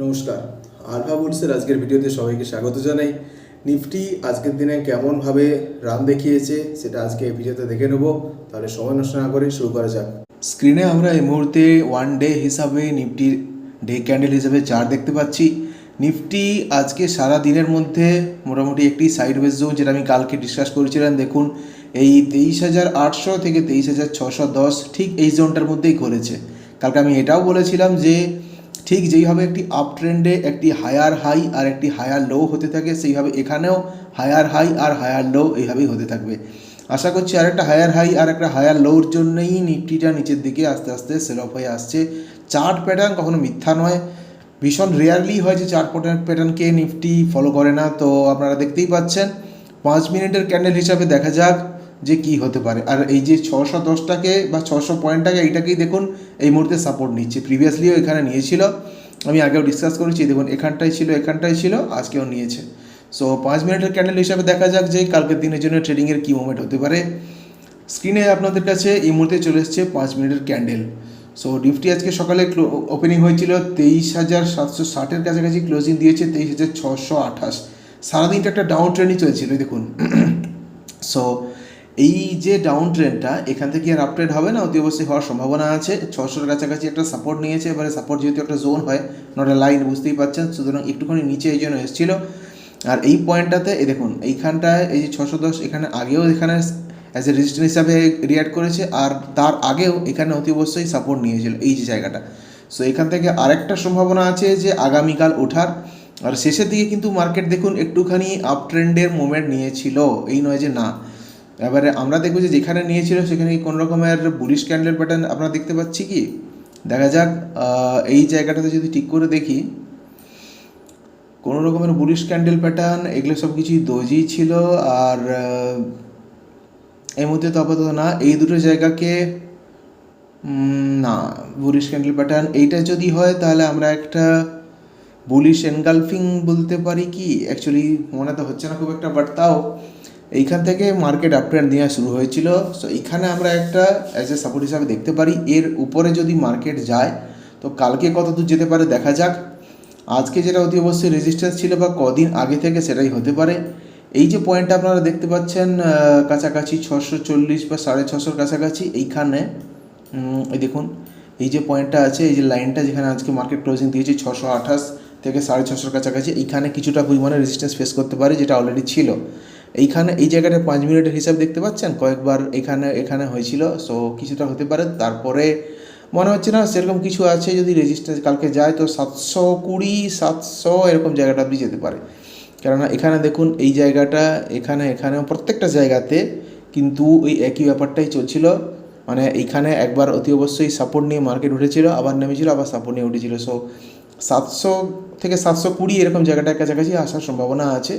নমস্কার। আলফা বুলসের আজকের ভিডিওতে সবাইকে স্বাগত জানাই। নিফটি আজকের দিনে কেমনভাবে রান দেখিয়েছে সেটা আজকে এই ভিডিওতে দেখে নেব। তাহলে সময় নষ্ট না করে শুরু করা যাক। স্ক্রিনে আমরা এই মুহূর্তে ওয়ান ডে হিসাবে নিফটির ডে ক্যান্ডেল হিসাবে চার দেখতে পাচ্ছি। নিফটি আজকে সারা দিনের মধ্যে মোটামুটি একটি সাইডওয়েজ জোন যেটা আমি কালকে ডিসকাস করেছিলাম। দেখুন, এই তেইশ হাজার আটশো থেকে তেইশ হাজার ছশো দশ ঠিক এই জোনটার মধ্যেই করেছে কালকে আমি এটাও বলেছিলাম যে ঠিক যেইভাবে একটি আপ ট্রেন্ডে একটি হায়ার হাই আর একটি হায়ার লো হতে থাকে, সেইভাবে এখানেও হায়ার হাই আর হায়ার লো এইভাবেই হতে থাকবে। আশা করছি আর একটা হায়ার হাই আর একটা হায়ার লোর জন্যই নিফটিটা নিচের দিকে আস্তে আস্তে সেল অফ হয়ে আসছে। চার্ট প্যাটার্ন কখনো মিথ্যা নয়। ভীষণ রেয়ারলি হয় যে চার্ট প্যাটার্ন প্যাটার্নকে নিফটি ফলো করে না। তো আপনারা দেখতেই পাচ্ছেন, পাঁচ মিনিটের ক্যান্ডেল হিসাবে দেখা যাক। যে কি হতে পারে। আর এই যে ছশো দশটাকে বা ছশো পয়েন্টটাকে এইটাকেই দেখুন এই মুহূর্তে সাপোর্ট নিচ্ছে। প্রিভিয়াসলিও এখানে নিয়েছিল। আমি আগেও ডিসকাস করেছি, দেখুন এখানটাই ছিল এখানটাই ছিল, আজকেও নিয়েছে। সো পাঁচ মিনিটের ক্যান্ডেল হিসাবে দেখা যাক যে কালকের দিনের জন্য ট্রেডিংয়ের কী মুভমেন্ট হতে পারে। স্ক্রিনে আপনাদের কাছে এই মুহূর্তে চলে এসছে পাঁচ মিনিটের ক্যান্ডেল সো নিফটি আজকে সকালে ক্লো ওপেনিং হয়েছিল তেইশ হাজার সাতশো ষাটের কাছাকাছি ক্লোজিং দিয়েছে তেইশ হাজার ছশো আঠাশ। সারাদিনটা একটা ডাউন ট্রেন্ডই চলছিল, দেখুন। সো এই যে ডাউন ট্রেনটা এখান থেকে আর আপট্রেড হবে না অতি অবশ্যই হওয়ার সম্ভাবনা আছে। ছশোর কাছাকাছি একটা সাপোর্ট নিয়েছে, এবারে সাপোর্ট যেহেতু একটা জোন হয় নটা লাইন বুঝতেই পারছেন? সুতরাং একটুখানি নিচে এই জন্য এসেছিল। আর এই পয়েন্টটাতে এই দেখুন, এইখানটায়, এই যে ছশো দশ, এখানে আগেও এখানে অ্যাজ এ রেজিস্ট্যান্ট হিসাবে রিয়াক্ট করেছে, আর তার আগেও এখানে অতি অবশ্যই সাপোর্ট নিয়েছিল এই যে জায়গাটা। সো এখান থেকে আরেকটা সম্ভাবনা আছে যে আগামীকাল ওঠার। আর শেষের দিকে কিন্তু মার্কেট দেখুন, একটুখানি আপ ট্রেন্ডের মোমেন্ট নিয়েছিল। এই নয় যে না। এবারে আমরা দেখব যে যেখানে নিয়েছিল সেখানে কি কোনো রকমের বুলিশ ক্যান্ডেল প্যাটার্ন আমরা দেখতে পাচ্ছি কি? দেখা যাক এই জায়গাটাতে যদি ঠিক করে দেখি, কোনো রকমের বুলিশ ক্যান্ডেল প্যাটার্ন এগুলো সব কিছুই দোজি ছিল আর এই মুহূর্তে তো আপাতত না। এই দুটো জায়গাকে না বুলিশ ক্যান্ডেল প্যাটার্ন এইটা যদি হয় তাহলে আমরা একটা বুলিশ এনগালফিং বলতে পারি কি? অ্যাকচুয়ালি মনে তো হচ্ছে না খুব একটা বাট তাও এইখান থেকে মার্কেট আপ ট্রেন্ড নেওয়া শুরু হয়েছিল। সো এইখানে আমরা একটা অ্যাজ এ সাপোর্ট হিসাবে দেখতে পারি। এর উপরে যদি মার্কেট যায়, তো কালকে কত দূর যেতে পারে দেখা যাক। আজকে যেটা অতি অবশ্যই রেজিস্ট্যান্স ছিল বা কদিন আগে থেকে সেটাই হতে পারে। এই যে পয়েন্টটা আপনারা দেখতে পাচ্ছেন কাছাকাছি ছশো চল্লিশ বা সাড়ে ছশোর কাছাকাছি, এইখানে এই দেখুন, এই যে পয়েন্টটা আছে, এই যে লাইনটা যেখানে আজকে মার্কেট ক্লোজিং দিয়েছে ছশো আঠাশ থেকে সাড়ে ছশোর কাছাকাছি, এইখানে কিছুটা পরিমাণে রেজিস্ট্যান্স ফেস করতে পারে, যেটা অলরেডি ছিল। এইখানে এই জায়গাটা পাঁচ মিনিটের হিসাব দেখতে পাচ্ছেন? কয়েকবার এখানে এখানে হয়েছিল সো কিছুটা হতে পারে। তারপরে মনে হচ্ছে না, সেরকম কিছু আছে যদি রেজিস্ট্যান্স কালকে যায়, তো সাতশো কুড়ি, সাতশো এরকম জায়গাটা অবধি যেতে পারে। কেননা এখানে দেখুন, এই জায়গাটা এখানে এখানে প্রত্যেকটা জায়গাতে কিন্তু ওই একই ব্যাপারটাই চলছিল। মানে এইখানে একবার অতি অবশ্যই সাপোর্ট নিয়ে মার্কেট উঠেছিল, আবার নেমেছিল, আবার সাপোর্ট নিয়ে উঠেছিল। সো সাতশো থেকে সাতশো কুড়ি এরকম জায়গাটার কাছাকাছি আসার সম্ভাবনা আছে।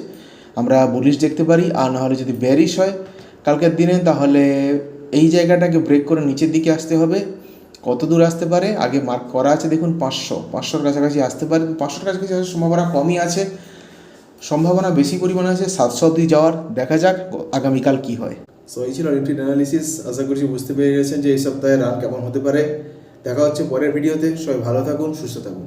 আমরা বুলিশ দেখতে পারি, আর নাহলে যদি ব্যারিশ হয়, কালকের দিনে তাহলে এই জায়গাটাকে ব্রেক করে নিচের দিকে আসতে হবে। কত দূর আসতে পারে? আগে মার্ক করা আছে, দেখুন পাঁচশো। পাঁচশোর কাছাকাছি আসতে পারে। পাঁচশোর কাছাকাছি আসার সম্ভাবনা কমই আছে। সম্ভাবনা বেশি পরিমাণে আছে, সাতশো অব্দি যাওয়ার। দেখা যাক আগামীকাল কি হয়। সো এই ছিল নিফটির অ্যানালিসিস আশা করছি বুঝতে পেরে গেছেন যে এই সপ্তাহে রান কেমন হতে পারে। দেখা হচ্ছে পরের ভিডিওতে সবাই ভালো থাকুন, সুস্থ থাকুন।